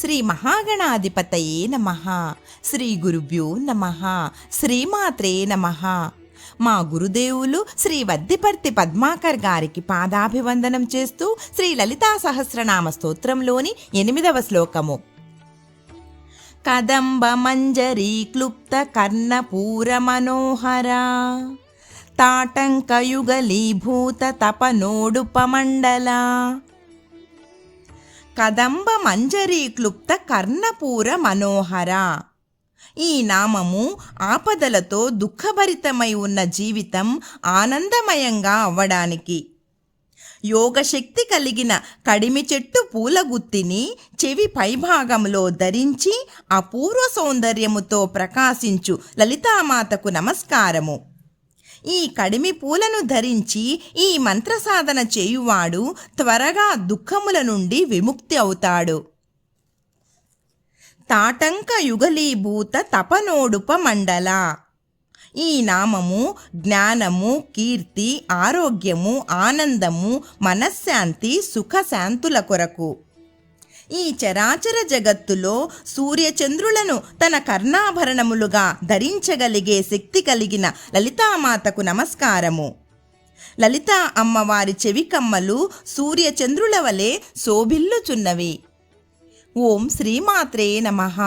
శ్రీ మహాగణాధిపతయే నమ. శ్రీ గురుభ్యో నమ. శ్రీమాత్రే నమ. మా గురుదేవులు శ్రీ వద్దిపర్తి పద్మాకర్ గారికి పాదాభివందనం చేస్తూ శ్రీ లలితా సహస్రనామ స్తోత్రంలోని ఎనిమిదవ శ్లోకము. కదంబ మంజరీ క్లుప్త కర్ణపూర మనోహరా. తాటంకయుగలీభూత తపనోడుపమండలా కదంబ మంజరీ క్లుప్త కర్ణపూర మనోహర. ఈ నామము ఆపదలతో దుఃఖభరితమై ఉన్న జీవితం ఆనందమయంగా అవ్వడానికి. యోగశక్తి కలిగిన కడిమి చెట్టు పూలగుత్తిని చెవి పైభాగంలో ధరించి అపూర్వ సౌందర్యముతో ప్రకాశించు లలితామాతకు నమస్కారము. ఈ కడిమి పూలను ధరించి ఈ మంత్ర సాధన చేయువాడు త్వరగా దుఃఖముల నుండి విముక్తి అవుతాడు. తాటంక యుగలీభూత తపనోడుప మండల. ఈ నామము జ్ఞానము కీర్తి ఆరోగ్యము ఆనందము మనశ్శాంతి సుఖశాంతుల కొరకు. ఈ చరాచర జగత్తులో సూర్యచంద్రులను తన కర్ణాభరణములుగా ధరించగలిగే శక్తి కలిగిన లలితామాతకు నమస్కారము. లలితా అమ్మవారి చెవికమ్మలు సూర్యచంద్రుల వలె శోభిల్లుచున్నవి. ఓం శ్రీమాత్రే నమః.